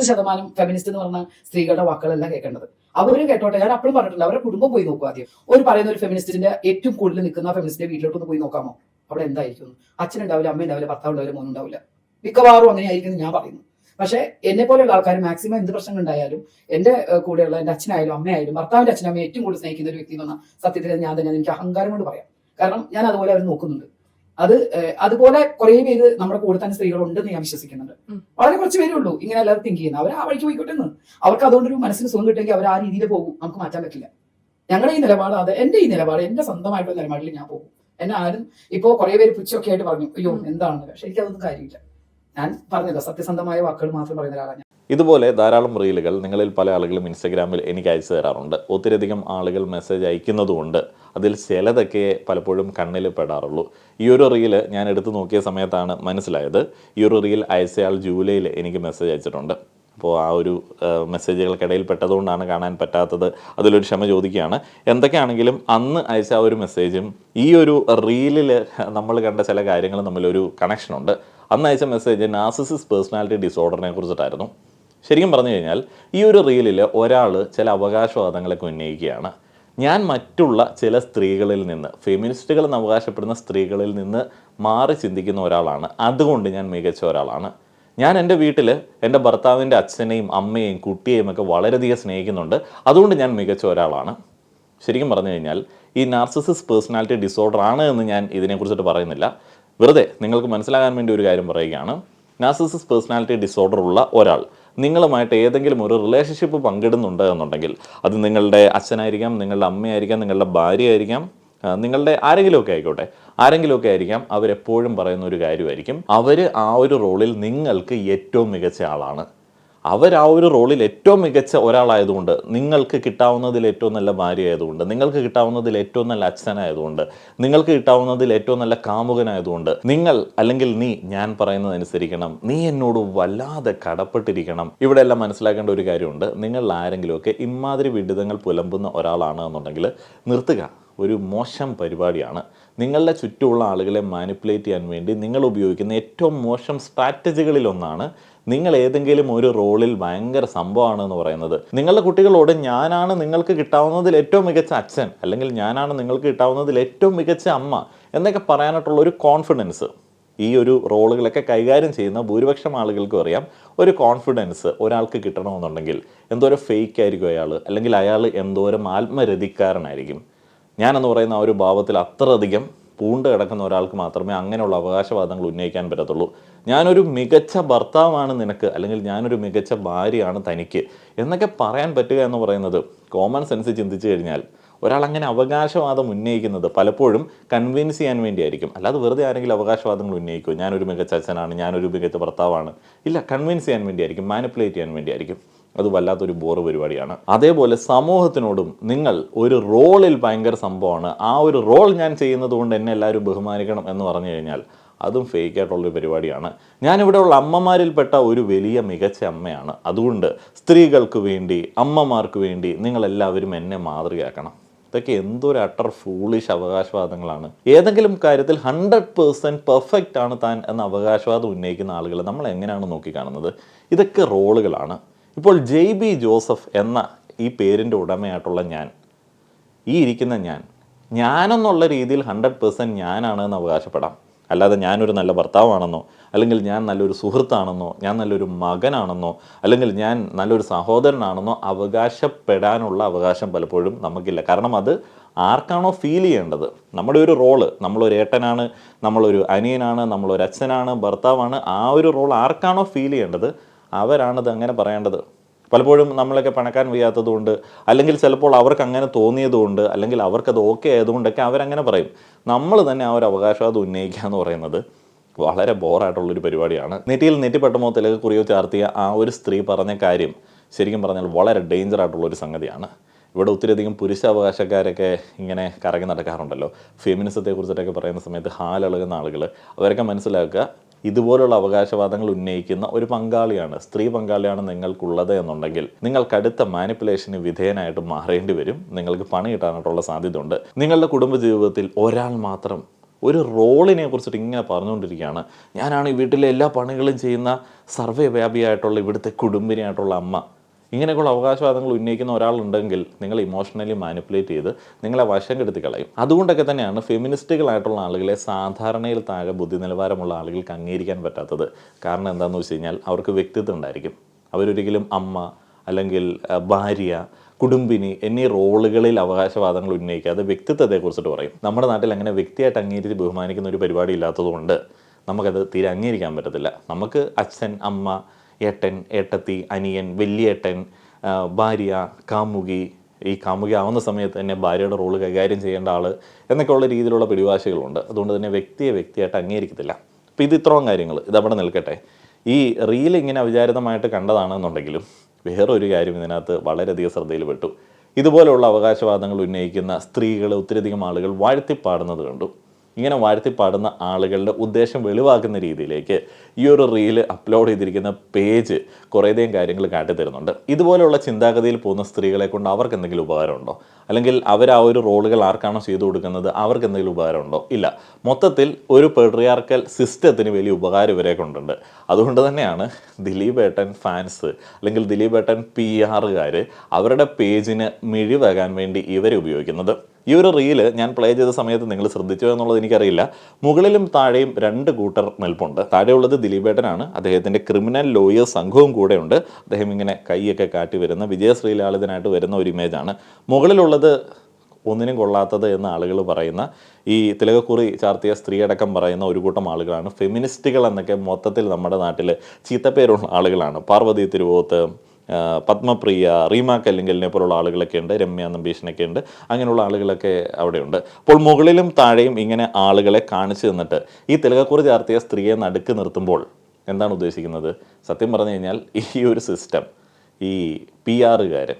പത്ത് ശതമാനം ഫെമിനിസ്റ്റ് എന്ന് പറഞ്ഞ സ്ത്രീകളുടെ വാക്കുകളല്ല കേൾക്കേണ്ടത്. അവർ കേട്ടോട്ടെ ഞാൻ അപ്പോഴും പറഞ്ഞിട്ടുണ്ട് അവരുടെ കുടുംബം പോയി നോക്കുക ആദ്യം. ഒരു പറയുന്ന ഒരു ഫെമിനിസ്റ്റിന്റെ ഏറ്റവും കൂടുതൽ നിൽക്കുന്ന ഫെമിനിസ്റ്റിന്റെ വീട്ടിലോട്ട് ഒന്ന് പോയി നോക്കാമോ? അവിടെ എന്തായിരിക്കും? അച്ഛൻ ഉണ്ടാവില്ല അമ്മ ഉണ്ടാവില്ല ഭർത്താവ് ഉണ്ടാവില്ല മോനും ഉണ്ടാവില്ല. മിക്കവാറും അങ്ങനെയായിരിക്കും ഞാൻ പറയുന്നു. പക്ഷേ എന്നെ പോലെയുള്ള ആൾക്കാർ മാക്സിമം എന്ത് പ്രശ്നങ്ങൾ ഉണ്ടായാലും എന്റെ കൂടെയുള്ള എന്റെ അച്ഛനായാലും അമ്മയായാലും ഭർത്താവിന്റെ അച്ഛനും അമ്മയും ഏറ്റവും കൂടുതൽ സ്നേഹിക്കുന്ന ഒരു വ്യക്തി എന്ന് പറഞ്ഞാൽ സത്യത്തിൽ ഞാൻ തന്നെ എനിക്ക് അഹങ്കാരം കൊണ്ട് പറയാം. കാരണം ഞാൻ അതുപോലെ അവർ നോക്കുന്നുണ്ട്. അത് അതുപോലെ കുറെ പേര് നമ്മുടെ കൂടെ തന്നെ സ്ത്രീകളുണ്ടെന്ന് ഞാൻ വിശ്വസിക്കുന്നുണ്ട്. വളരെ കുറച്ച് പേരേ ഉള്ളൂ. ഇങ്ങനെ എല്ലാവരും തിങ്ക് ചെയ്യുന്നത്. അവർ ആ വഴിക്ക് പോയിക്കോട്ടെ എന്ന് അവർക്ക് അതുകൊണ്ടൊരു മനസ്സിന് സുഖം കിട്ടുമെങ്കിൽ അവർ ആ രീതിയിൽ പോകും. നമുക്ക് മാറ്റാൻ പറ്റില്ല. ഞങ്ങളുടെ ഈ നിലപാട് അത് എന്റെ ഈ നിലപാട് എന്റെ സ്വന്തമായിട്ടുള്ള നിലപാടിൽ ഞാൻ പോകും. എന്നെ ആരും ഇപ്പോ കുറെ പേര് പുച്ഛമൊക്കെ ആയിട്ട് പറഞ്ഞു. അയ്യോ. എന്താണെന്ന്? പക്ഷെ എനിക്കതൊന്നും കാര്യമില്ല. ഞാൻ പറഞ്ഞല്ലോ സത്യസന്ധമായ വാക്കുകൾ മാത്രം പറയുന്ന ഒരാളാണ്. ഇതുപോലെ ധാരാളം റീലുകൾ നിങ്ങളിൽ പല ആളുകളും ഇൻസ്റ്റഗ്രാമിൽ എനിക്ക് അയച്ചു തരാറുണ്ട്. ഒത്തിരിയധികം ആളുകൾ മെസ്സേജ് അയക്കുന്നതുകൊണ്ട് അതിൽ ചിലതൊക്കെ പലപ്പോഴും കണ്ണിൽ പെടാറുള്ളൂ. ഈ ഒരു റീൽ ഞാൻ എടുത്തു നോക്കിയ സമയത്താണ് മനസ്സിലായത്. ഈ ഒരു റീൽ അയച്ചയാൾ ജൂലൈയിൽ എനിക്ക് മെസ്സേജ് അയച്ചിട്ടുണ്ട്. അപ്പോൾ ആ ഒരു മെസ്സേജുകൾക്കിടയിൽ പെട്ടതുകൊണ്ടാണ് കാണാൻ പറ്റാത്തത്. അതിലൊരു ക്ഷമ ചോദിക്കുകയാണ്. എന്തൊക്കെയാണെങ്കിലും അന്ന് അയച്ച ആ ഒരു മെസ്സേജും ഈ ഒരു റീലിൽ നമ്മൾ കണ്ട ചില കാര്യങ്ങളും തമ്മിലൊരു കണക്ഷനുണ്ട് അന്ന് അയച്ച മെസ്സേജ് നാസിസിസ് പേഴ്സണാലിറ്റി ഡിസോർഡറിനെ കുറിച്ചിട്ടായിരുന്നു. ശരിക്കും പറഞ്ഞു കഴിഞ്ഞാൽ ഈ ഒരു റീലിൽ ഒരാൾ ചില അവകാശവാദങ്ങളൊക്കെ ഉന്നയിക്കുകയാണ്. ഞാൻ മറ്റുള്ള ചില സ്ത്രീകളിൽ നിന്ന് ഫെമിനിസ്റ്റുകൾ എന്ന് അവകാശപ്പെടുന്ന സ്ത്രീകളിൽ നിന്ന് മാറി ചിന്തിക്കുന്ന ഒരാളാണ്. അതുകൊണ്ട് ഞാൻ മികച്ച ഒരാളാണ്. ഞാൻ എന്റെ വീട്ടിൽ എന്റെ ഭർത്താവിന്റെ അച്ഛനെയും അമ്മയെയും കുട്ടിയെയും ഒക്കെ വളരെയധികം സ്നേഹിക്കുന്നുണ്ട്. അതുകൊണ്ട് ഞാൻ മികച്ച ഒരാളാണ്. ശരിക്കും പറഞ്ഞു കഴിഞ്ഞാൽ ഈ നാർസിസിസ് പേഴ്സണാലിറ്റി ഡിസോർഡർ ആണ് എന്ന് ഞാൻ ഇതിനെക്കുറിച്ചിട്ട് പറയുന്നില്ല. വെറുതെ നിങ്ങൾക്ക് മനസ്സിലാകാൻ വേണ്ടി ഒരു കാര്യം പറയുകയാണ്. നാർസിസിസ് പേഴ്സണാലിറ്റി ഡിസോർഡർ ഉള്ള ഒരാൾ നിങ്ങളുമായിട്ട് ഏതെങ്കിലും ഒരു റിലേഷൻഷിപ്പ് പങ്കിടുന്നുണ്ട് എന്നുണ്ടെങ്കിൽ അത് നിങ്ങളുടെ അച്ഛനായിരിക്കാം നിങ്ങളുടെ അമ്മയായിരിക്കാം നിങ്ങളുടെ ഭാര്യയായിരിക്കാം നിങ്ങളുടെ ആരെങ്കിലുമൊക്കെ ആയിക്കോട്ടെ ആരെങ്കിലുമൊക്കെ ആയിരിക്കാം അവരെപ്പോഴും പറയുന്ന ഒരു കാര്യമായിരിക്കും. അവർ ആ ഒരു റോളിൽ നിങ്ങൾക്ക് ഏറ്റവും മികച്ച ആളാണ്. അവർ ആ ഒരു റോളിൽ ഏറ്റവും മികച്ച ഒരാളായതുകൊണ്ട് നിങ്ങൾക്ക് കിട്ടാവുന്നതിൽ ഏറ്റവും നല്ല ഭാര്യ ആയതുകൊണ്ട് നിങ്ങൾക്ക് കിട്ടാവുന്നതിൽ ഏറ്റവും നല്ല അച്ഛനായതുകൊണ്ട് നിങ്ങൾക്ക് കിട്ടാവുന്നതിൽ ഏറ്റവും നല്ല കാമുകനായതുകൊണ്ട് നിങ്ങൾ അല്ലെങ്കിൽ നീ ഞാൻ പറയുന്നത് അനുസരിക്കണം നീ എന്നോട് വല്ലാതെ കടപ്പെട്ടിരിക്കണം. ഇവിടെ എല്ലാം മനസ്സിലാക്കേണ്ട ഒരു കാര്യമുണ്ട്. നിങ്ങൾ ആരെങ്കിലുമൊക്കെ ഇമാതിരി വിഡിതങ്ങൾ പുലമ്പുന്ന ഒരാളാണ് എന്നുണ്ടെങ്കിൽ നിർത്തുക. ഒരു മോശം പരിപാടിയാണ്. നിങ്ങളുടെ ചുറ്റുമുള്ള ആളുകളെ മാനിപ്പുലേറ്റ് ചെയ്യാൻ വേണ്ടി നിങ്ങൾ ഉപയോഗിക്കുന്ന ഏറ്റവും മോശം സ്ട്രാറ്റജികളിലൊന്നാണ് നിങ്ങൾ ഏതെങ്കിലും ഒരു റോളിൽ ഭയങ്കര സംഭവമാണ് എന്ന് പറയുന്നത്. നിങ്ങളുടെ കുട്ടികളോട് ഞാനാണ് നിങ്ങൾക്ക് കിട്ടാവുന്നതിൽ ഏറ്റവും മികച്ച അച്ഛൻ അല്ലെങ്കിൽ ഞാനാണ് നിങ്ങൾക്ക് കിട്ടാവുന്നതിൽ ഏറ്റവും മികച്ച അമ്മ എന്നൊക്കെ പറയാനായിട്ടുള്ള ഒരു കോൺഫിഡൻസ് ഈ ഒരു റോളുകളൊക്കെ കൈകാര്യം ചെയ്യുന്ന ഭൂരിപക്ഷം ആളുകൾക്കും അറിയാം. ഒരു കോൺഫിഡൻസ് ഒരാൾക്ക് കിട്ടണമെന്നുണ്ടെങ്കിൽ എന്തോരം ഫേക്ക് ആയിരിക്കും അയാൾ അല്ലെങ്കിൽ അയാൾ എന്തോരം ആത്മരതിക്കാരനായിരിക്കും. ഞാനെന്ന് പറയുന്ന ആ ഒരു ഭാവത്തിൽ അത്രയധികം പൂണ്ട് കിടക്കുന്ന ഒരാൾക്ക് മാത്രമേ അങ്ങനെയുള്ള അവകാശവാദങ്ങൾ ഉന്നയിക്കാൻ പറ്റത്തുള്ളൂ. ഞാനൊരു മികച്ച ഭർത്താവാണ് നിനക്ക് അല്ലെങ്കിൽ ഞാനൊരു മികച്ച ഭാര്യയാണ് തനിക്ക് എന്നൊക്കെ പറയാൻ പറ്റുക എന്ന് പറയുന്നത് കോമൺ സെൻസ് ചിന്തിച്ചു കഴിഞ്ഞാൽ ഒരാൾ അങ്ങനെ അവകാശവാദം ഉന്നയിക്കുന്നത് പലപ്പോഴും കൺവിൻസ് ചെയ്യാൻ വേണ്ടിയായിരിക്കും. അല്ലാതെ വെറുതെ ആരെങ്കിലും അവകാശവാദങ്ങൾ ഉന്നയിക്കുമോ ഞാനൊരു മികച്ച അച്ഛനാണ് ഞാനൊരു മികച്ച ഭർത്താവാണ്. ഇല്ല കൺവിൻസ് ചെയ്യാൻ വേണ്ടിയായിരിക്കും മാനിപ്പുലേറ്റ് ചെയ്യാൻ വേണ്ടിയായിരിക്കും. അത് വല്ലാത്തൊരു ബോറ് പരിപാടിയാണ്. അതേപോലെ സമൂഹത്തിനോടും നിങ്ങൾ ഒരു റോളിൽ ഭയങ്കര സംഭവമാണ്. ആ ഒരു റോൾ ഞാൻ ചെയ്യുന്നത് കൊണ്ട് എന്നെ എല്ലാവരും ബഹുമാനിക്കണം എന്ന് പറഞ്ഞു കഴിഞ്ഞാൽ അതും ഫേക്ക് ആയിട്ടുള്ളൊരു പരിപാടിയാണ്. ഞാനിവിടെയുള്ള അമ്മമാരിൽപ്പെട്ട ഒരു വലിയ മികച്ച അമ്മയാണ്. അതുകൊണ്ട് സ്ത്രീകൾക്ക് വേണ്ടി അമ്മമാർക്ക് വേണ്ടി നിങ്ങളെല്ലാവരും എന്നെ മാതൃകയാക്കണം. ഇതൊക്കെ എന്തൊരു അട്ടർ ഫൂളിഷ് അവകാശവാദങ്ങളാണ്. ഏതെങ്കിലും കാര്യത്തിൽ ഹൺഡ്രഡ് പേഴ്സന്റ് പെർഫെക്റ്റ് ആണ് താൻ എന്ന അവകാശവാദം ഉന്നയിക്കുന്ന ആളുകൾ നമ്മൾ എങ്ങനെയാണ് നോക്കിക്കാണുന്നത്? ഇതൊക്കെ റോളുകളാണ്. ഇപ്പോൾ ജെയ് ബി ജോസഫ് എന്ന ഈ പേരിന്റെ ഉടമയായിട്ടുള്ള ഞാൻ ഈ ഇരിക്കുന്ന ഞാൻ ഞാനെന്നുള്ള രീതിയിൽ ഹൺഡ്രഡ് പേഴ്സന്റ് ഞാനാണ് എന്ന് അവകാശപ്പെടാം. അല്ലാതെ ഞാനൊരു നല്ല ഭർത്താവാണെന്നോ അല്ലെങ്കിൽ ഞാൻ നല്ലൊരു സുഹൃത്താണെന്നോ ഞാൻ നല്ലൊരു മകനാണെന്നോ അല്ലെങ്കിൽ ഞാൻ നല്ലൊരു സഹോദരനാണെന്നോ അവകാശപ്പെടാനുള്ള അവകാശം പലപ്പോഴും നമുക്കില്ല. കാരണം അത് ആർക്കാണോ ഫീൽ ചെയ്യേണ്ടത്. നമ്മുടെ ഒരു റോൾ നമ്മളൊരു ഏട്ടനാണ് നമ്മളൊരു അനിയനാണ് നമ്മളൊരു അച്ഛനാണ് ഭർത്താവാണ് ആ ഒരു റോൾ ആർക്കാണോ ഫീൽ ചെയ്യേണ്ടത്? അവരാണത് അങ്ങനെ പറയേണ്ടത്. പലപ്പോഴും നമ്മളൊക്കെ പണക്കാൻ വയ്യാത്തതുകൊണ്ട് അല്ലെങ്കിൽ ചിലപ്പോൾ അവർക്ക് അങ്ങനെ തോന്നിയതുകൊണ്ട് അല്ലെങ്കിൽ അവർക്കത് ഓക്കെ ആയതുകൊണ്ടൊക്കെ അവരങ്ങനെ പറയും. നമ്മൾ തന്നെ ആ ഒരു അവകാശവാദം ഉന്നയിക്കുക എന്ന് പറയുന്നത് വളരെ ബോറായിട്ടുള്ളൊരു പരിപാടിയാണ്. നെറ്റിയിൽ നെറ്റിപ്പെട്ടമോ തിലക കുറിയോ ചാർത്തിയ ആ ഒരു സ്ത്രീ പറഞ്ഞ കാര്യം ശരിക്കും പറഞ്ഞാൽ വളരെ ഡേഞ്ചർ ആയിട്ടുള്ളൊരു സംഗതിയാണ്. ഇവിടെ ഒത്തിരിയധികം പുരുഷാവകാശക്കാരൊക്കെ ഇങ്ങനെ കറങ്ങി നടക്കാറുണ്ടല്ലോ. ഫെമിനിസത്തെ കുറിച്ചിട്ടൊക്കെ പറയുന്ന സമയത്ത് ഹാലിളകുന്ന ആളുകൾ അവരൊക്കെ മനസ്സിലാക്കുക ഇതുപോലുള്ള അവകാശവാദങ്ങൾ ഉന്നയിക്കുന്ന ഒരു പങ്കാളിയാണ് സ്ത്രീ പങ്കാളിയാണ് നിങ്ങൾക്കുള്ളത് എന്നുണ്ടെങ്കിൽ നിങ്ങൾ കടുത്ത മാനിപ്പുലേഷന് വിധേയനായിട്ട് മാറേണ്ടി വരും. നിങ്ങൾക്ക് പണി കിട്ടാനായിട്ടുള്ള സാധ്യതയുണ്ട്. നിങ്ങളുടെ കുടുംബ ജീവിതത്തിൽ ഒരാൾ മാത്രം ഒരു റോളിനെ കുറിച്ചിട്ട് ഇങ്ങനെ പറഞ്ഞുകൊണ്ടിരിക്കുകയാണ്. ഞാനാണ് ഈ വീട്ടിലെ എല്ലാ പണികളും ചെയ്യുന്ന സർവേ വ്യാപിയായിട്ടുള്ള ഇവിടുത്തെ കുടുംബിനിയായിട്ടുള്ള അമ്മ. ഇങ്ങനെയൊക്കെയുള്ള അവകാശവാദങ്ങൾ ഉന്നയിക്കുന്ന ഒരാളുണ്ടെങ്കിൽ നിങ്ങൾ ഇമോഷണലി മാനിപ്പുലേറ്റ് ചെയ്ത് നിങ്ങളെ വശം കെടുത്തി കളയും. അതുകൊണ്ടൊക്കെ തന്നെയാണ് ഫെമിനിസ്റ്റുകളായിട്ടുള്ള ആളുകളെ സാധാരണയിൽ താഴെ ബുദ്ധി നിലവാരമുള്ള ആളുകൾക്ക് അംഗീകരിക്കാൻ പറ്റാത്തത്. കാരണം എന്താണെന്ന് വെച്ച് കഴിഞ്ഞാൽ അവർക്ക് വ്യക്തിത്വം ഉണ്ടായിരിക്കും. അവരൊരിക്കലും അമ്മ അല്ലെങ്കിൽ ഭാര്യ കുടുംബിനി എന്നീ റോളുകളിൽ അവകാശവാദങ്ങൾ ഉന്നയിക്കാതെ വ്യക്തിത്വത്തെക്കുറിച്ചിട്ട് പറയും. നമ്മുടെ നാട്ടിൽ അങ്ങനെ വ്യക്തിയായിട്ട് അംഗീകരിച്ച് ബഹുമാനിക്കുന്ന ഒരു പരിപാടി ഇല്ലാത്തതുകൊണ്ട് നമുക്കത് തീരെ അംഗീകരിക്കാൻ പറ്റത്തില്ല. നമുക്ക് അച്ഛൻ അമ്മ ഏട്ടൻ ഏട്ടത്തി അനിയൻ വലിയേട്ടൻ ഭാര്യ കാമുകി. ഈ കാമുകി ആവുന്ന സമയത്ത് തന്നെ ഭാര്യയുടെ റോൾ കൈകാര്യം ചെയ്യേണ്ട ആൾ എന്നൊക്കെയുള്ള രീതിയിലുള്ള പിടിവാശികളുണ്ട്. അതുകൊണ്ട് തന്നെ വ്യക്തിയെ വ്യക്തിയായിട്ട് അംഗീകരിക്കത്തില്ല. അപ്പോൾ ഇത് ഇത്രയും കാര്യങ്ങൾ ഇതവിടെ നിൽക്കട്ടെ. ഈ റീൽ ഇങ്ങനെ അവിചാരിതമായിട്ട് കണ്ടതാണെന്നുണ്ടെങ്കിലും വേറൊരു കാര്യം ഇതിനകത്ത് വളരെയധികം ശ്രദ്ധയിൽ പെട്ടു ഇതുപോലെയുള്ള അവകാശവാദങ്ങൾ ഉന്നയിക്കുന്ന സ്ത്രീകളെ ഒത്തിരിയധികം ആളുകൾ വാഴ്ത്തിപ്പാടുന്നത് കണ്ടു. ഇങ്ങനെ വാഴ്ത്തി പാടുന്ന ആളുകളുടെ ഉദ്ദേശം വെളിവാക്കുന്ന രീതിയിലേക്ക് ഈ ഒരു റീൽ അപ്ലോഡ് ചെയ്തിരിക്കുന്ന പേജ് കുറേയധികം കാര്യങ്ങൾ കാട്ടിത്തരുന്നുണ്ട്. ഇതുപോലെയുള്ള ചിന്താഗതിയിൽ പോകുന്ന സ്ത്രീകളെ കൊണ്ട് അവർക്ക് എന്തെങ്കിലും ഉപകാരമുണ്ടോ? അല്ലെങ്കിൽ അവർ ആ ഒരു റോളുകൾ ആർക്കാണോ ചെയ്തു കൊടുക്കുന്നത്? അവർക്ക് എന്തെങ്കിലും ഉപകാരമുണ്ടോ? ഇല്ല. മൊത്തത്തിൽ ഒരു പെട്രിയാർക്കൽ സിസ്റ്റത്തിന് വലിയ ഉപകാരം ഇവരെ കൊണ്ടുണ്ട്. അതുകൊണ്ട് തന്നെയാണ് ദിലീപ് ഏട്ടൻ ഫാൻസ് അല്ലെങ്കിൽ ദിലീപ് ഏട്ടൻ പി ആറുകാർ അവരുടെ പേജിന് മിഴിവകാൻ വേണ്ടി ഇവരെ ഉപയോഗിക്കുന്നത്. ഈ ഒരു റീൽ ഞാൻ പ്ലേ ചെയ്ത സമയത്ത് നിങ്ങൾ ശ്രദ്ധിച്ചോ എന്നുള്ളത് എനിക്കറിയില്ല. മുകളിലും താഴെയും രണ്ട് കൂട്ടർ നിൽപ്പുണ്ട്. താഴെയുള്ളത് ദിലീപേട്ടനാണ് അദ്ദേഹത്തിന്റെ ക്രിമിനൽ ലോയർ സംഘവും കൂടെയുണ്ട്. അദ്ദേഹം ഇങ്ങനെ കൈയൊക്കെ കാട്ടി വരുന്ന വിജയശ്രീലാളിതനായിട്ട് വരുന്ന ഒരു ഇമേജാണ് മുകളിലുള്ളത് ഒന്നിനും കൊള്ളാത്തത് എന്ന് ആളുകൾ പറയുന്ന ഈ തിലകക്കുറി ചാർത്തിയ സ്ത്രീയടക്കം പറയുന്ന ഒരു കൂട്ടം ആളുകളാണ്. ഫെമിനിസ്റ്റുകൾ എന്നൊക്കെ മൊത്തത്തിൽ നമ്മുടെ നാട്ടിൽ ചീത്തപ്പേരുള്ള ആളുകളാണ്. പാർവതി തിരുവോത്ത് പത്മപ്രിയ റീമ കല്ലിങ്കലിനെ പോലുള്ള ആളുകളൊക്കെ ഉണ്ട് രമ്യ നമ്പീഷിനൊക്കെ ഉണ്ട് അങ്ങനെയുള്ള ആളുകളൊക്കെ അവിടെയുണ്ട്. അപ്പോൾ മുകളിലും താഴെയും ഇങ്ങനെ ആളുകളെ കാണിച്ചു തന്നിട്ട് ഈ തിലകക്കുറി ചാർത്തിയ സ്ത്രീയെ നടുക്ക് നിർത്തുമ്പോൾ എന്താണ് ഉദ്ദേശിക്കുന്നത്? സത്യം പറഞ്ഞു കഴിഞ്ഞാൽ ഈ ഒരു സിസ്റ്റം ഈ പി ആറുകാർ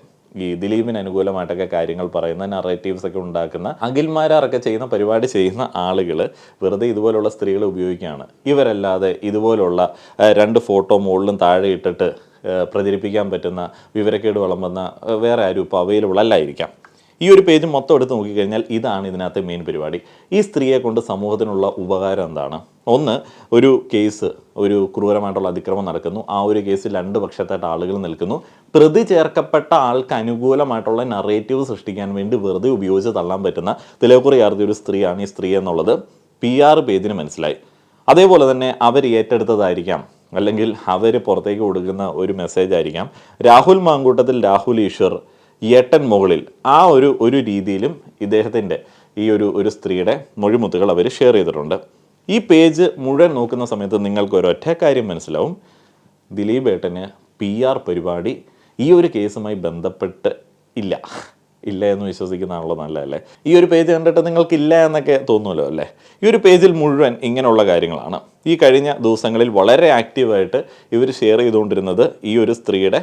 ഈ ദിലീപിന് അനുകൂലമായിട്ടൊക്കെ കാര്യങ്ങൾ പറയുന്ന നറേറ്റീവ്സ് ഒക്കെ ഉണ്ടാക്കുന്ന അഖിൽമാരാറൊക്കെ ചെയ്യുന്ന പരിപാടി ചെയ്യുന്ന ആളുകൾ വെറുതെ ഇതുപോലുള്ള സ്ത്രീകളെ ഉപയോഗിക്കുകയാണ്. ഇവരല്ലാതെ ഇതുപോലുള്ള രണ്ട് ഫോട്ടോ മുകളിലും താഴെ ഇട്ടിട്ട് പ്രചരിപ്പിക്കാൻ പറ്റുന്ന വിവരക്കേട് വളം വന്ന വേറെ ആരും ഇപ്പോൾ അവൈലബിൾ അല്ലായിരിക്കാം. ഈ ഒരു പേജ് മൊത്തം എടുത്ത് നോക്കിക്കഴിഞ്ഞാൽ ഇതാണ് ഇതിനകത്തെ മെയിൻ പരിപാടി. ഈ സ്ത്രീയെ കൊണ്ട് സമൂഹത്തിനുള്ള ഉപകാരം എന്താണ്? ഒന്ന് ഒരു കേസ് ഒരു ക്രൂരമായിട്ടുള്ള അതിക്രമം നടക്കുന്നു. ആ ഒരു കേസിൽ രണ്ട് പക്ഷത്തായിട്ട് ആളുകൾ നിൽക്കുന്നു. പ്രതി ചേർക്കപ്പെട്ട ആൾക്ക് അനുകൂലമായിട്ടുള്ള നറേറ്റീവ് സൃഷ്ടിക്കാൻ വേണ്ടി വെറുതെ ഉപയോഗിച്ച് തള്ളാൻ പറ്റുന്ന തിലകുറിയാർത്തി ഒരു സ്ത്രീയാണ് ഈ സ്ത്രീ എന്നുള്ളത് പി ആർ പേജിന് മനസ്സിലായി. അതേപോലെ തന്നെ അവർ ഏറ്റെടുത്തതായിരിക്കാം അല്ലെങ്കിൽ അവർ പുറത്തേക്ക് കൊടുക്കുന്ന ഒരു മെസ്സേജ് ആയിരിക്കാം. രാഹുൽ മാങ്കൂട്ടത്തിൽ രാഹുൽ ഈശ്വർ ഏട്ടൻ മുകളിൽ ആ ഒരു ഒരു രീതിയിലും ഇദ്ദേഹത്തിന്റെ ഈ ഒരു ഒരു സ്ത്രീയുടെ മൊഴിമുത്തുകൾ അവർ ഷെയർ ചെയ്തിട്ടുണ്ട്. ഈ പേജ് മുഴുവൻ നോക്കുന്ന സമയത്ത് നിങ്ങൾക്ക് ഒരൊറ്റ കാര്യം മനസ്സിലാവും. ദിലീപ് ഏട്ടന് പി ആർ പരിപാടി ഈ ഒരു കേസുമായി ബന്ധപ്പെട്ട് ഇല്ല. ഇല്ല എന്ന് വിശ്വസിക്കുന്നതാണല്ലോ നല്ലതല്ലേ? ഈ ഒരു പേജ് കണ്ടിട്ട് നിങ്ങൾക്ക് ഇല്ല എന്നൊക്കെ തോന്നുമല്ലോ അല്ലേ? ഈ ഒരു പേജിൽ മുഴുവൻ ഇങ്ങനെയുള്ള കാര്യങ്ങളാണ്. ഈ കഴിഞ്ഞ ദിവസങ്ങളിൽ വളരെ ആക്റ്റീവായിട്ട് ഇവർ ഷെയർ ചെയ്തുകൊണ്ടിരുന്നത് ഈ ഒരു സ്ത്രീയുടെ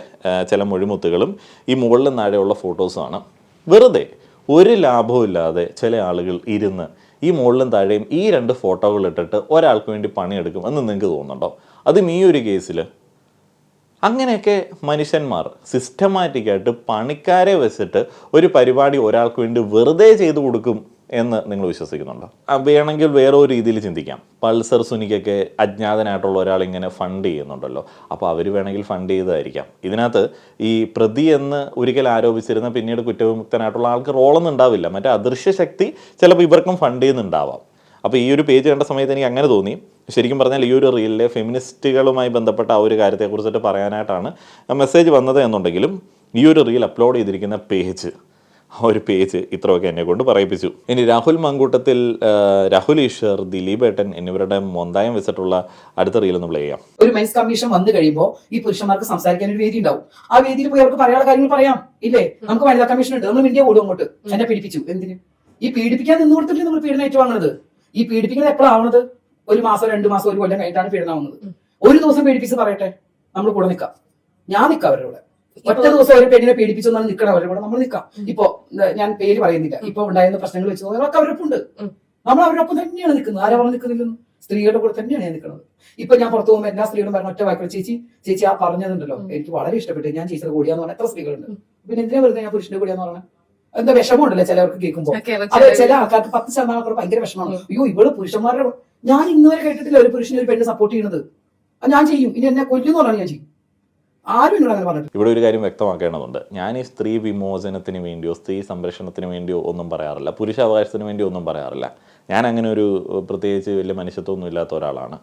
ചില മൊഴിമുത്തുകളും ഈ മുകളിലും താഴെയുള്ള ഫോട്ടോസുമാണ്. വെറുതെ ഒരു ലാഭവും ഇല്ലാതെ ചില ആളുകൾ ഇരുന്ന് ഈ മുകളിലും താഴെയും ഈ രണ്ട് ഫോട്ടോകൾ ഇട്ടിട്ട് ഒരാൾക്ക് വേണ്ടി പണിയെടുക്കും എന്ന് നിങ്ങൾക്ക് തോന്നുന്നുണ്ടോ? അതും ഈ ഒരു കേസിൽ അങ്ങനെയൊക്കെ മനുഷ്യന്മാർ സിസ്റ്റമാറ്റിക്കായിട്ട് പണിക്കാരെ വെച്ചിട്ട് ഒരു പരിപാടി ഒരാൾക്ക് വേണ്ടി വെറുതെ ചെയ്തു കൊടുക്കും എന്ന് നിങ്ങൾ വിശ്വസിക്കുന്നുണ്ടോ? വേണമെങ്കിൽ വേറെ ഒരു രീതിയിൽ ചിന്തിക്കാം. പൾസർ സുനിക്കൊക്കെ അജ്ഞാതനായിട്ടുള്ള ഒരാൾ ഇങ്ങനെ ഫണ്ട് ചെയ്യുന്നുണ്ടല്ലോ. അപ്പോൾ അവർ വേണമെങ്കിൽ ഫണ്ട് ചെയ്തതായിരിക്കാം. ഇതിനകത്ത് ഈ പ്രതി എന്ന് ഒരിക്കൽ ആരോപിച്ചിരുന്ന പിന്നീട് കുറ്റവിമുക്തനായിട്ടുള്ള ആൾക്ക് റോളൊന്നും ഉണ്ടാവില്ല. മറ്റേ അദൃശ്യ ശക്തി ചിലപ്പോൾ ഇവർക്കും ഫണ്ട് ചെയ്യുന്നുണ്ടാവാം. അപ്പോൾ ഈ ഒരു പേജ് കണ്ട സമയത്ത് എനിക്ക് അങ്ങനെ തോന്നി. ശരിക്കും പറഞ്ഞാൽ ഈ ഒരു റീലിലെ ഫെമിനിസ്റ്റുകളുമായി ബന്ധപ്പെട്ട ആ ഒരു കാര്യത്തെക്കുറിച്ചിട്ട് പറയാനായിട്ടാണ് മെസ്സേജ് വന്നത് എന്നുണ്ടെങ്കിലും ഈ ഒരു റീൽ അപ്ലോഡ് ചെയ്തിരിക്കുന്ന പേജ് ഒരു പേജ് ഇത്രയൊക്കെ എന്നെ കൊണ്ട് പറയിപ്പിച്ചു. ഇനി രാഹുൽ മങ്കൂട്ടത്തിൽ രാഹുൽ ഈശ്വർ ദിലീപ് ഏട്ടൻ എന്നിവരുടെ മൊന്തായം വെച്ചിട്ടുള്ള അടുത്ത റീൽ നമ്മൾ ചെയ്യാം. ഒരു മെൻസ് കമ്മീഷൻ വന്നു കഴിയുമ്പോൾ ഈ പുരുഷന്മാർക്ക് സംസാരിക്കാൻ ഒരു വേദി ഉണ്ടാവും. ആ വേദിയിൽ പോയി അവർക്ക് പറയാനുള്ള കാര്യങ്ങൾ പറയാം. ഇല്ലേ? നമുക്ക് വനിതാ കമ്മീഷൻ ഉണ്ട്. നമ്മൾ ഇന്ത്യ ഓടും അങ്ങോട്ട്. എന്നെ പീഡിപ്പിച്ചു. എന്തിന്? ഈ പീഡിപ്പിക്കാൻ നിന്ന് കൊടുത്തിട്ട് നമ്മൾ പീഡനം ഏറ്റുവാങ്ങുന്നത്. ഈ പീഡിപ്പിക്കുന്നത് എപ്പോഴാവുന്നത് ഒരു മാസം രണ്ടു മാസം ഒരു കൊല്ലം കഴിഞ്ഞിട്ടാണ് പീഡനമാവുന്നത് ഒരു ദിവസം പീഡിപ്പിച്ച് പറയട്ടെ. നമ്മൾ കൂടെ നിൽക്കാം. ഞാൻ നിൽക്കാം അവരുടെ ഒറ്റ ദിവസം ഒരു പെണ്ണിനെ പീഡിപ്പിച്ചു നമ്മൾ നിൽക്കണം അവരുടെ കൂടെ നമ്മൾ നിൽക്കാം. ഇപ്പൊ ഞാൻ പേര് പറയുന്നില്ല. ഇപ്പൊ ഉണ്ടായിരുന്ന പ്രശ്നങ്ങൾ വെച്ച് നോക്കാം അവരൊപ്പം ഉണ്ട് നമ്മൾ അവരൊപ്പം തന്നെയാണ് നിൽക്കുന്നത്. ആരാ പറഞ്ഞു നിൽക്കുന്നില്ലെന്ന് സ്ത്രീകളുടെ കൂടെ തന്നെയാണ് ഞാൻ നിൽക്കുന്നത്. ഇപ്പൊ ഞാൻ പുറത്തു പോകുമ്പോൾ എല്ലാ സ്ത്രീകളും പറഞ്ഞ ഒറ്റ വാക്കുകൾ ചേച്ചി ചേച്ചി ആ പറഞ്ഞതുണ്ടല്ലോ. എനിക്ക് വളരെ ഇഷ്ടപ്പെട്ടു. ഞാൻ ചേച്ചിയുടെ കൂടിയാന്ന് പറഞ്ഞ എത്ര സ്ത്രീകളുണ്ട്? പിന്നെ എന്തിനാ വെറുതെ ഞാൻ പുരുഷന്റെ കൂടിയാന്ന് പറഞ്ഞത് എന്താ വിഷമമുണ്ടല്ലേ ചിലവർക്ക് കേൾക്കുമ്പോൾ അത് ചില ആൾക്കാർക്ക് പത്ത് ശതമാനം ആൾക്കാർ ഭയങ്കര വിഷമമാണ്. അയ്യോ ഇവൾ പുരുഷന്മാരുടെ ഞാൻ ഇന്നുവരെ കേട്ടിട്ടില്ല ഒരു പുരുഷനെ ഒരു പെണ്ണ് സപ്പോർട്ട് ചെയ്യുന്നത് ഞാൻ ചെയ്യും. ഇനി എന്നെ കൊല്ലുന്നു പറഞ്ഞാൽ ഞാൻ ചെയ്യും. ആരും ഇവിടെ ഒരു കാര്യം വ്യക്തമാക്കേണ്ടതുണ്ട്. ഞാൻ ഈ സ്ത്രീ വിമോചനത്തിന് വേണ്ടിയോ സ്ത്രീ സംരക്ഷണത്തിന് വേണ്ടിയോ ഒന്നും പറയാറില്ല. പുരുഷ അവകാശത്തിന് വേണ്ടിയോ ഒന്നും പറയാറില്ല. ഞാൻ അങ്ങനെ ഒരു പ്രത്യേകിച്ച് വലിയ മനുഷ്യത്വമൊന്നും ഇല്ലാത്ത ഒരാളാണ്.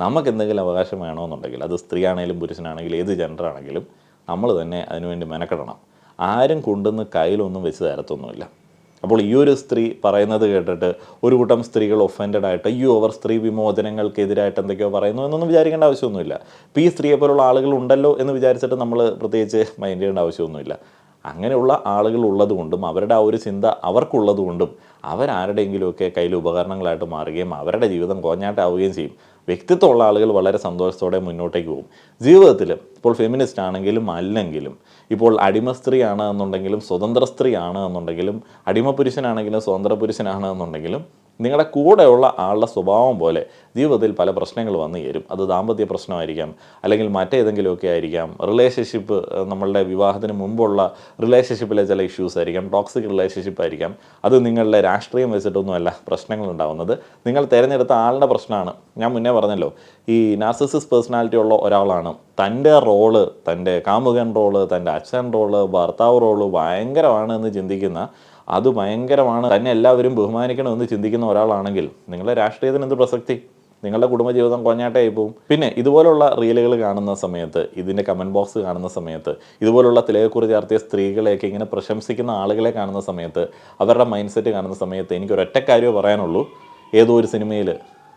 നമുക്ക് എന്തെങ്കിലും അവകാശം വേണമെന്നുണ്ടെങ്കിൽ അത് സ്ത്രീ ആണെങ്കിലും പുരുഷനാണെങ്കിലും ഏത് ജെൻഡർ ആണെങ്കിലും നമ്മൾ തന്നെ അതിനുവേണ്ടി മെനക്കെടണം. ആരും കൊണ്ടുവന്ന് കയ്യിലൊന്നും വെച്ച് തരത്തൊന്നുമില്ല. അപ്പോൾ ഈ ഒരു സ്ത്രീ പറയുന്നത് കേട്ടിട്ട് ഒരു കൂട്ടം സ്ത്രീകൾ ഒഫൻഡഡ് ആയിട്ട് അയ്യോ അവർ സ്ത്രീ വിമോചനങ്ങൾക്കെതിരായിട്ട് എന്തൊക്കെയോ പറയുന്നു എന്നൊന്നും വിചാരിക്കേണ്ട ആവശ്യമൊന്നുമില്ല. ഇപ്പോൾ ഈ സ്ത്രീയെ പോലുള്ള ആളുകൾ ഉണ്ടല്ലോ എന്ന് വിചാരിച്ചിട്ട് നമ്മൾ പ്രത്യേകിച്ച് മൈൻഡ് ചെയ്യേണ്ട ആവശ്യമൊന്നുമില്ല. അങ്ങനെയുള്ള ആളുകൾ ഉള്ളതുകൊണ്ടും അവരുടെ ആ ഒരു ചിന്ത അവർക്കുള്ളതുകൊണ്ടും അവരാരുടെയെങ്കിലുമൊക്കെ കയ്യിൽ ഉപകരണങ്ങളായിട്ട് മാറുകയും അവരുടെ ജീവിതം കോഞ്ഞാട്ടാവുകയും ചെയ്യും. വ്യക്തിത്വമുള്ള ആളുകൾ വളരെ സന്തോഷത്തോടെ മുന്നോട്ടേക്ക് പോകും. ജീവിതത്തിൽ ഇപ്പോൾ ഫെമിനിസ്റ്റ് ആണെങ്കിലും അല്ലെങ്കിലും ഇപ്പോൾ അടിമ സ്ത്രീ ആണ് എന്നുണ്ടെങ്കിലും സ്വതന്ത്ര സ്ത്രീ ആണ് എന്നുണ്ടെങ്കിലും അടിമ പുരുഷനാണെങ്കിലും സ്വതന്ത്ര പുരുഷനാണ് എന്നുണ്ടെങ്കിലും നിങ്ങളുടെ കൂടെയുള്ള ആളുടെ സ്വഭാവം പോലെ ജീവിതത്തിൽ പല പ്രശ്നങ്ങൾ വന്നു ചേരും. അത് ദാമ്പത്യ പ്രശ്നമായിരിക്കാം അല്ലെങ്കിൽ മറ്റേതെങ്കിലുമൊക്കെ ആയിരിക്കാം. റിലേഷൻഷിപ്പ് നമ്മളുടെ വിവാഹത്തിന് മുമ്പുള്ള റിലേഷൻഷിപ്പിലെ ചില ഇഷ്യൂസ് ആയിരിക്കാം ടോക്സിക് റിലേഷൻഷിപ്പ് ആയിരിക്കാം. അത് നിങ്ങളുടെ രാഷ്ട്രീയം വെച്ചിട്ടൊന്നുമല്ല പ്രശ്നങ്ങൾ ഉണ്ടാകുന്നത് നിങ്ങൾ തിരഞ്ഞെടുത്ത ആളുടെ പ്രശ്നമാണ്. ഞാൻ മുന്നേ പറഞ്ഞല്ലോ ഈ നാർസിസിസ് പേഴ്സണാലിറ്റി ഉള്ള ഒരാളാണ്. തന്റെ റോൾ തന്റെ കാമുകൻ റോൾ തന്റെ അച്ഛൻ റോൾ ഭർത്താവ് റോൾ ഭയങ്കരമാണ് എന്ന് ചിന്തിക്കുന്ന അത് ഭയങ്കരമാണ്. തന്നെ എല്ലാവരും ബഹുമാനിക്കണമെന്ന് ചിന്തിക്കുന്ന ഒരാളാണെങ്കിൽ നിങ്ങളുടെ രാഷ്ട്രീയത്തിന് എന്ത് പ്രസക്തി? നിങ്ങളുടെ കുടുംബജീവിതം കൊഞ്ഞാട്ടായി പോവും. പിന്നെ ഇതുപോലുള്ള റീലുകൾ കാണുന്ന സമയത്ത് ഇതിന്റെ കമന്റ് ബോക്സ് കാണുന്ന സമയത്ത് ഇതുപോലുള്ള തിലകക്കുറി ചാർത്തിയ സ്ത്രീകളെയൊക്കെ ഇങ്ങനെ പ്രശംസിക്കുന്ന ആളുകളെ കാണുന്ന സമയത്ത് അവരുടെ മൈൻഡ് സെറ്റ് കാണുന്ന സമയത്ത് എനിക്ക് ഒരൊറ്റ പറയാനുള്ളൂ. ഏതോ ഒരു സിനിമയിൽ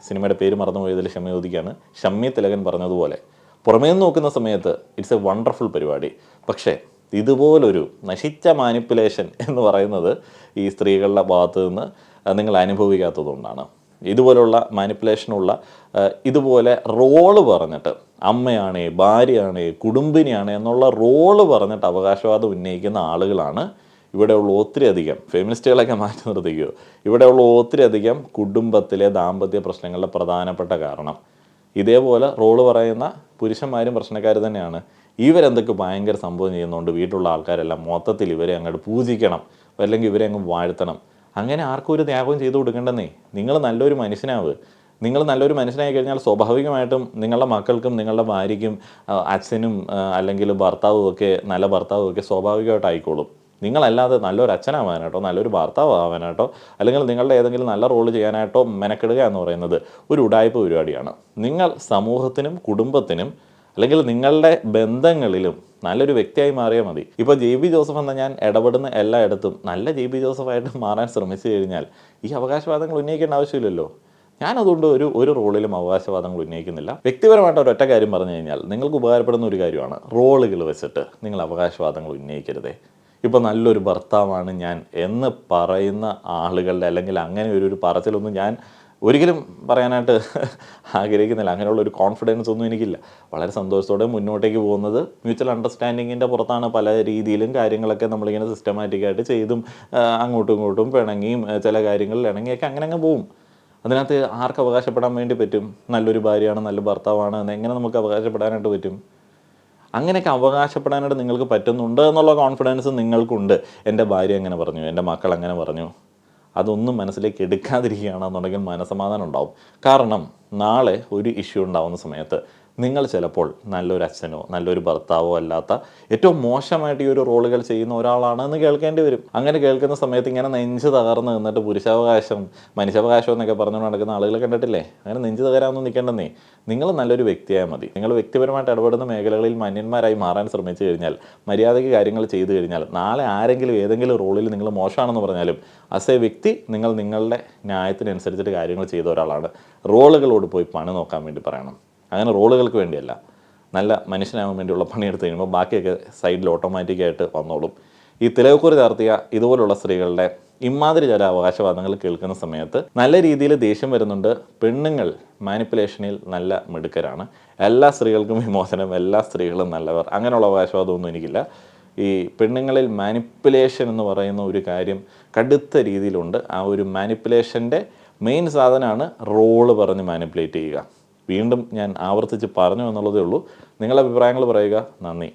സിനിമയുടെ പേര് മറന്നുപോയതിൽ ക്ഷമ ചോദിക്കുകയാണ് ഷമ്മി തിലകൻ പറഞ്ഞതുപോലെ. പുറമേ നിന്ന് നോക്കുന്ന സമയത്ത് ഇറ്റ്സ് എ വണ്ടർഫുൾ പരിപാടി. പക്ഷേ ഇതുപോലൊരു നശിച്ച മാനിപ്പുലേഷൻ എന്ന് പറയുന്നത് ഈ സ്ത്രീകളുടെ ഭാഗത്ത് നിന്ന് നിങ്ങൾ അനുഭവിക്കാത്തതുകൊണ്ടാണ്. ഇതുപോലുള്ള മാനിപ്പുലേഷനുള്ള ഇതുപോലെ റോൾ പറഞ്ഞിട്ട് അമ്മയാണേ ഭാര്യയാണേ കുടുംബിനിയാണേ എന്നുള്ള റോൾ പറഞ്ഞിട്ട് അവകാശവാദം ഉന്നയിക്കുന്ന ആളുകളാണ് ഇവിടെയുള്ള ഒത്തിരി അധികം ഫെമിനിസ്റ്റുകളൊക്കെ മാറ്റി നിർത്തിക്കുകയോ ഇവിടെയുള്ള ഒത്തിരി അധികം കുടുംബത്തിലെ ദാമ്പത്യ പ്രശ്നങ്ങളുടെ പ്രധാനപ്പെട്ട കാരണം. ഇതേപോലെ റോൾ പറയുന്ന പുരുഷന്മാരും പ്രശ്നക്കാർ തന്നെയാണ്. ഇവരെന്തൊക്കെ ഭയങ്കര സംഭവം ചെയ്യുന്നുണ്ട്? വീട്ടിലുള്ള ആൾക്കാരെല്ലാം മൊത്തത്തിൽ ഇവരെ അങ്ങോട്ട് പൂജിക്കണം. അല്ലെങ്കിൽ ഇവരെ അങ്ങ് വാഴ്ത്തണം. അങ്ങനെ ആർക്കും ഒരു ത്യാഗവും ചെയ്തു കൊടുക്കണ്ടെന്നേ. നിങ്ങൾ നല്ലൊരു മനുഷ്യനാവ്. നിങ്ങൾ നല്ലൊരു മനുഷ്യനായി കഴിഞ്ഞാൽ സ്വാഭാവികമായിട്ടും നിങ്ങളുടെ മക്കൾക്കും നിങ്ങളുടെ ഭാര്യയ്ക്കും അച്ഛനും അല്ലെങ്കിൽ ഭർത്താവും ഒക്കെ നല്ല ഭർത്താവും ഒക്കെ സ്വാഭാവികമായിട്ട് ആയിക്കോളും നിങ്ങളല്ലാതെ നല്ലൊരു അച്ഛനാവാനായിട്ടോ നല്ലൊരു ഭർത്താവ് ആവാനായിട്ടോ അല്ലെങ്കിൽ നിങ്ങളുടെ ഏതെങ്കിലും നല്ല റോൾ ചെയ്യാനായിട്ടോ മെനക്കെടുക എന്ന് പറയുന്നത് ഒരു ഉടായ്പ പരിപാടിയാണ്. നിങ്ങൾ സമൂഹത്തിനും കുടുംബത്തിനും അല്ലെങ്കിൽ നിങ്ങളുടെ ബന്ധങ്ങളിലും നല്ലൊരു വ്യക്തിയായി മാറിയാൽ മതി. ഇപ്പോൾ ജെ ബി ജോസഫ് എന്ന ഞാൻ ഇടപെടുന്ന എല്ലായിടത്തും നല്ല ജെ ബി ജോസഫായിട്ട് മാറാൻ ശ്രമിച്ചു കഴിഞ്ഞാൽ ഈ അവകാശവാദങ്ങൾ ഉന്നയിക്കേണ്ട ആവശ്യമില്ലല്ലോ. ഞാനതുകൊണ്ട് ഒരു ഒരു റോളിലും അവകാശവാദങ്ങൾ ഉന്നയിക്കുന്നില്ല. വ്യക്തിപരമായിട്ട് ഒരൊറ്റ കാര്യം പറഞ്ഞു കഴിഞ്ഞാൽ നിങ്ങൾക്ക് ഉപകാരപ്പെടുന്ന ഒരു കാര്യമാണ്. റോളുകൾ വെച്ചിട്ട് നിങ്ങൾ അവകാശവാദങ്ങൾ ഉന്നയിക്കരുതേ. ഇപ്പോൾ നല്ലൊരു ഭർത്താവാണ് ഞാൻ എന്ന് പറയുന്ന ആളുകളുടെ അല്ലെങ്കിൽ അങ്ങനെ ഒരു ഒരു പറച്ചിലൊന്നും ഞാൻ ഒരിക്കലും പറയാനായിട്ട് ആഗ്രഹിക്കുന്നില്ല. അങ്ങനെയുള്ള ഒരു കോൺഫിഡൻസ് ഒന്നും എനിക്കില്ല. വളരെ സന്തോഷത്തോടെ മുന്നോട്ടേക്ക് പോകുന്നത് മ്യൂച്വൽ അണ്ടർസ്റ്റാൻഡിങ്ങിന്റെ പുറത്താണ് പല രീതിയിലും കാര്യങ്ങളൊക്കെ നമ്മളിങ്ങനെ സിസ്റ്റമാറ്റിക്കായിട്ട് ചെയ്തും അങ്ങോട്ടും ഇങ്ങോട്ടും പിണങ്ങിയും ചില കാര്യങ്ങളിൽ ഇണങ്ങിയൊക്കെ അങ്ങനെ അങ്ങ് പോവും. അതിനകത്ത് ആർക്ക് അവകാശപ്പെടാൻ വേണ്ടി പറ്റും? നല്ലൊരു ഭാര്യയാണ് നല്ല ഭർത്താവാണ് എന്ന് എങ്ങനെ നമുക്ക് അവകാശപ്പെടാനായിട്ട് പറ്റും? അങ്ങനെയൊക്കെ അവകാശപ്പെടാനായിട്ട് നിങ്ങൾക്ക് പറ്റുന്നുണ്ട് എന്നുള്ള കോൺഫിഡൻസ് നിങ്ങൾക്കുണ്ട്. എന്റെ ഭാര്യ അങ്ങനെ പറഞ്ഞു? എന്റെ മക്കൾ അങ്ങനെ പറഞ്ഞു? അതൊന്നും മനസ്സിലേക്ക് എടുക്കാതിരിക്കുകയാണെന്നുണ്ടെങ്കിൽ മനസമാധാനം ഉണ്ടാവും. കാരണം നാളെ ഒരു ഇഷ്യൂ ഉണ്ടാവുന്ന സമയത്ത് നിങ്ങൾ ചിലപ്പോൾ നല്ലൊരു അച്ഛനോ നല്ലൊരു ഭർത്താവോ അല്ലാത്ത ഏറ്റവും മോശമായിട്ട് ഈ ഒരു റോളുകൾ ചെയ്യുന്ന ഒരാളാണെന്ന് കേൾക്കേണ്ടി വരും. അങ്ങനെ കേൾക്കുന്ന സമയത്ത് ഇങ്ങനെ നെഞ്ച് തകർന്ന് നിന്നിട്ട് പുരുഷാവകാശം മനുഷ്യാവകാശം എന്നൊക്കെ പറഞ്ഞു നടക്കുന്ന ആളുകൾ കണ്ടിട്ടില്ലേ? അങ്ങനെ നെഞ്ച് തകരാനൊന്നും നിൽക്കേണ്ടെന്നേ. നിങ്ങൾ നല്ലൊരു വ്യക്തിയായ മതി. നിങ്ങൾ വ്യക്തിപരമായിട്ട് ഇടപെടുന്ന മേഖലകളിൽ മന്യന്മാരായി മാറാൻ ശ്രമിച്ചു കഴിഞ്ഞാൽ മര്യാദയ്ക്ക് കാര്യങ്ങൾ ചെയ്തു കഴിഞ്ഞാൽ നാളെ ആരെങ്കിലും ഏതെങ്കിലും റോളിൽ നിങ്ങൾ മോശമാണെന്ന് പറഞ്ഞാലും അസ് എ വ്യക്തി നിങ്ങൾ നിങ്ങളുടെ ന്യായത്തിനനുസരിച്ചിട്ട് കാര്യങ്ങൾ ചെയ്ത ഒരാളാണ്. റോളുകളോട് പോയി പണി നോക്കാൻ വേണ്ടി പറയണം. അങ്ങനെ റോളുകൾക്ക് വേണ്ടിയല്ല. നല്ല മനുഷ്യനാകാൻ വേണ്ടിയുള്ള പണിയെടുത്ത് കഴിയുമ്പോൾ ബാക്കിയൊക്കെ സൈഡിൽ ഓട്ടോമാറ്റിക്കായിട്ട് വന്നോളും. ഈ തിലവക്കൂർ ചാർത്തിയ ഇതുപോലുള്ള സ്ത്രീകളുടെ ഇമാതിരി ചില അവകാശവാദങ്ങൾ കേൾക്കുന്ന സമയത്ത് നല്ല രീതിയിൽ ദേഷ്യം വരുന്നുണ്ട്. പെണ്ണുങ്ങൾ മാനിപ്പുലേഷനിൽ നല്ല മിടുക്കരാണ്. എല്ലാ സ്ത്രീകൾക്കും വിമോചനം എല്ലാ സ്ത്രീകളും നല്ലവർ. അങ്ങനെയുള്ള അവകാശവാദമൊന്നും എനിക്കില്ല. ഈ പെണ്ണുങ്ങളിൽ മാനിപ്പുലേഷൻ എന്ന് പറയുന്ന ഒരു കാര്യം കടുത്ത രീതിയിലുണ്ട്. ആ ഒരു മാനിപ്പുലേഷന്റെ മെയിൻ സാധനമാണ് റോൾ പറഞ്ഞ് മാനിപ്പുലേറ്റ് ചെയ്യുക. വീണ്ടും ഞാൻ ആവർത്തിച്ച് പറഞ്ഞു എന്നുള്ളതേ ഉള്ളൂ. നിങ്ങളുടെ അഭിപ്രായങ്ങൾ പറയുക. നന്ദി.